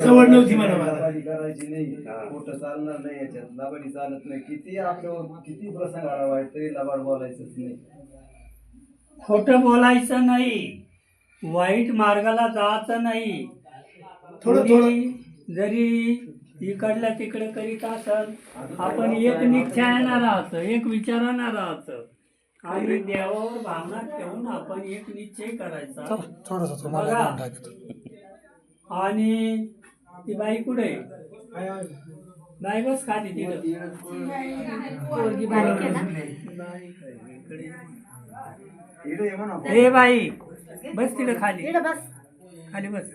सवड नव्हती म्हणा मला. लाबाडी करायची नाही खोटं चालणार नाही याच्यात. लाबाडी चालत नाही. किती आपल्यावर किती प्रसंग आला वाईट तरी लाबाड बोलायचंच नाही. खोटं बोलायचं नाही. वाईट मार्गाला जायचं नाही. थोडं- कोणी जरी इकडल्या तिकडे करीत असल आपण एक निश्चयानं राहायचं एक विचारानं राहायचं आणि देवावर भावना ठेवून आपण एक निश्चय करायचा. बघा. आणि ती बाई कुठे? बाई बस खाली तिकडे पोरगी बारीक आहे ना? बाई बस तिकडे खाली. इकडं बस. खाली बस.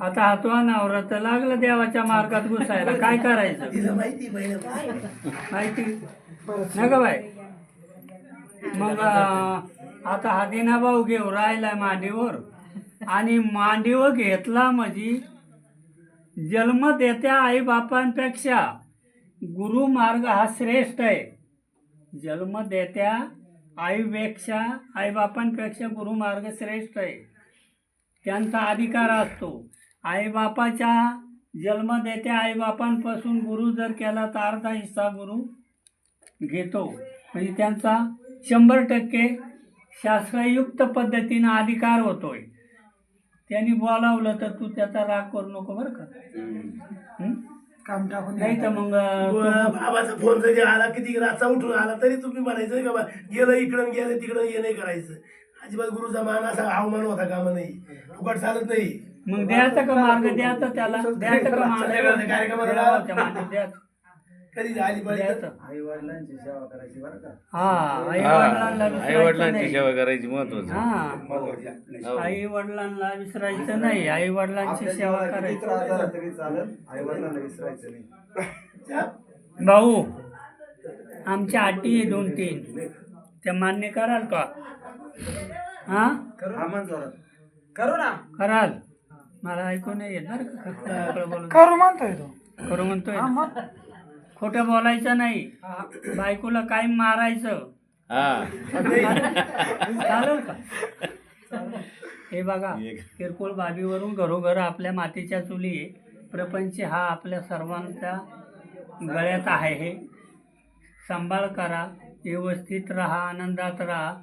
आता हातवा नवरा तर लागलं देवाच्या मार्गात घुसायला. काय करायचं? तिला माहिती नका बाई. मग अं, आता हा दिना भाऊ घेऊ राहिलाय मांडीवर. आणि मांडीव घेतला म्हणजे जन्म देत्या आई बापांपेक्षा गुरु मार्ग हा श्रेष्ठ आहे. जन्म देत्या आईपेक्षा आईबापांपेक्षा गुरु मार्ग श्रेष्ठ आहे. त्यांचा अधिकार असतो. आईबापाच्या जन्म देत्या आईबापांपासून गुरु जर केला तर अर्धा हिस्सा गुरु घेतो. म्हणजे त्यांचा शंभर टक्के शास्त्रयुक्त पद्धतीनं अधिकार होतोय. त्यांनी बोलावलं तर तू त्याचा राग करू नको बरं का? हं? नाही तर मग बाबाचा फोन जरी आला किती रातचा उठून आला तरी तुम्ही म्हणायचं का बा गेलं इकडं गेलं तिकडं हे नाही करायचं. अजिबात गुरुचा मान असा अवमान होता कामा नाही फुकट चालत नाही. मग द्यायचा का मार्ग? द्यायचा त्याला. द्यायचा का मार्ग? कार्यक्रमाला द्यायचा कधी झाली पाहिजे द्यायचा. आई वडिलांची सेवा करायची बरं का. हा आई हा वडिलांना आई विसरायचं वडिलांची नाही. सेवा करायची महत्वाचं हा. हो. आई वडिलांना विसरायचं नाही. आई वडिलांची आपल्या सेवा जीवाला किती करायची. त्रास झाला तरी चालेल. आई वडिलांना विसरायचं नाही. भाऊ आमच्या अटी आहे दोन तीन. त्या मान्य कराल का? हा? हा म्हण जोरात. कराल. मला ऐकू नाही येत बरं का? खरं बोलून. करू म्हणतोय तो. खरं म्हणतोय. हा, ना. खोटं बोलायचं नाही. बायकोला काय मारायचं? हा. चालेल का? हे बघा किरकोळ बाबीवरून घरोघर आपल्या मातीच्या चुली आहे. प्रपंच हा आपल्या सर्वांच्या गळ्यात आहे हे. सांभाळ करा व्यवस्थित राहा आनंदात राहा.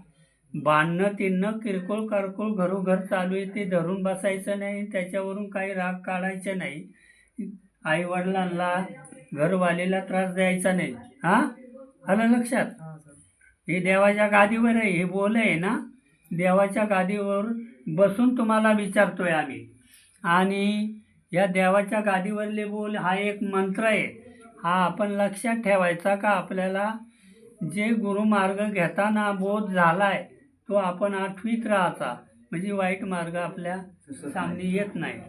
बांधणं तिणणं किरकोळ कारकोळ घरोघर चालू आहे ते धरून बसायचं नाही त्याच्यावरून काही राग काढायचा नाही. आईवडिलांना घरवालीला त्रास द्यायचा नाही. हां? आलं लक्षात? हे देवाच्या गादीवर आहे हे बोल आहे ना? देवाच्या गादीवर बसून तुम्हाला विचारतोय आम्ही. आणि या देवाच्या गादीवरले बोल हा एक मंत्र आहे. हा आपण लक्षात ठेवायचा का? आपल्याला जे गुरुमार्ग घेताना बोध झाला आहे तो आपण आठवीत राहायचा. म्हणजे वाईट मार्ग आपल्या सामने येत नाही.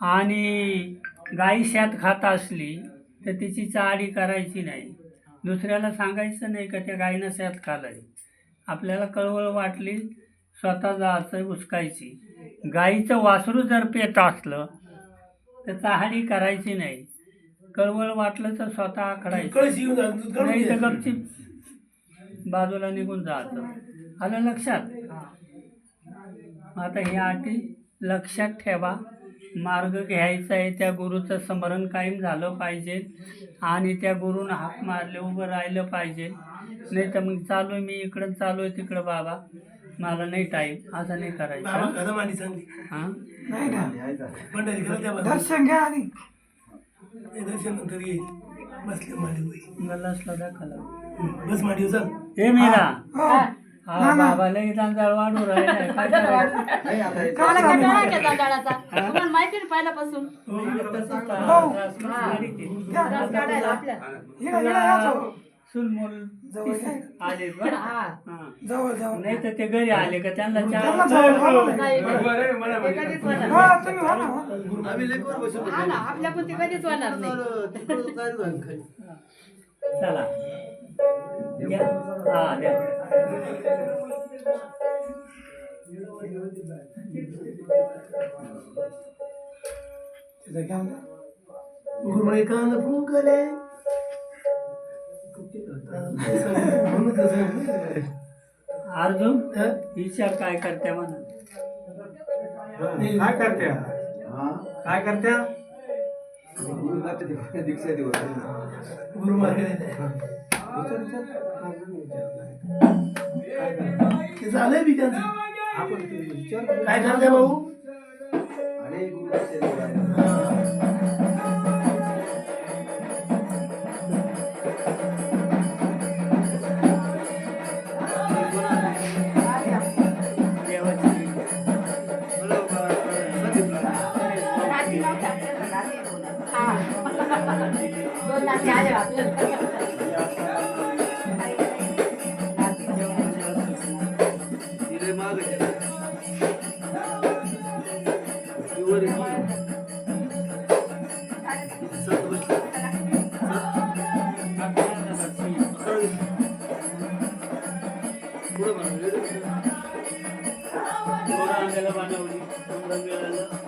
आणि गाई शेत खात असली तर तिची चाळी करायची नाही. दुसऱ्याला सांगायचं नाही का त्या गायीनं शेत खाल्लंय आपल्याला कळवळ वाटली स्वतः जायचं उचकायची गाईचं वासरू जर पेत असलं तर चाहाडी करायची नाही. कळवळ वाटलं तर स्वतः आखडायचं. नाही तर. गपचीप बाजूला निघून जायचं आलं लक्षात? आता ही अटी लक्षात ठेवा. मार्ग घ्यायचा आहे. त्या गुरुचं स्मरण कायम झालं पाहिजे आणि त्या गुरुनं हाक मारले उभं राहिलं पाहिजे. नाही तर मग चालू मी इकडं चालू आहे तिकडं बाबा. मला नाही टाईम असं नाही बाबा करायचं कदम आणि सांगली हां आहे. दर्शन घ्या आधी. दर्शन नंतर येईल बसले मांडीवर. गल्लासला दाखवलं बस चाल. हे मीरा. हो हा बाबाला इथं जळ वाढू राहिलाय काय करायचं? नाही आता हे मला कंटाळा आहे का जांभळाचा? तुम्हाला माहिती ना पहिल्यापासून? त्रास काढायला आपल्या. इकडे इकडे या जाऊ. सुलमूल जवळ या. आले बरं. हा. हा. जवळ जवळ. नाही तर ते घरी आले का त्यांना त्यांना चार जवळ बोलवा ना. नाही, नाही. ते कधीच होणार नाही. हा तुम्ही व्हा ना, व्हा ना. आम्ही लेकरं बसून हा ना आपल्याकडून ते कधीच होणार नाही. चला. हा फुंकले कसं अर्जुन हा? विचार काय करते म्हणा. काय करत्या हा? काय करत्या गुरुदाची दीक्षा दिवस. गुरु मार्ग ते झालंय बी त्यांचं. आपण काय करताय भाऊ? अरे गुरुदाची दिवस देवाची हा।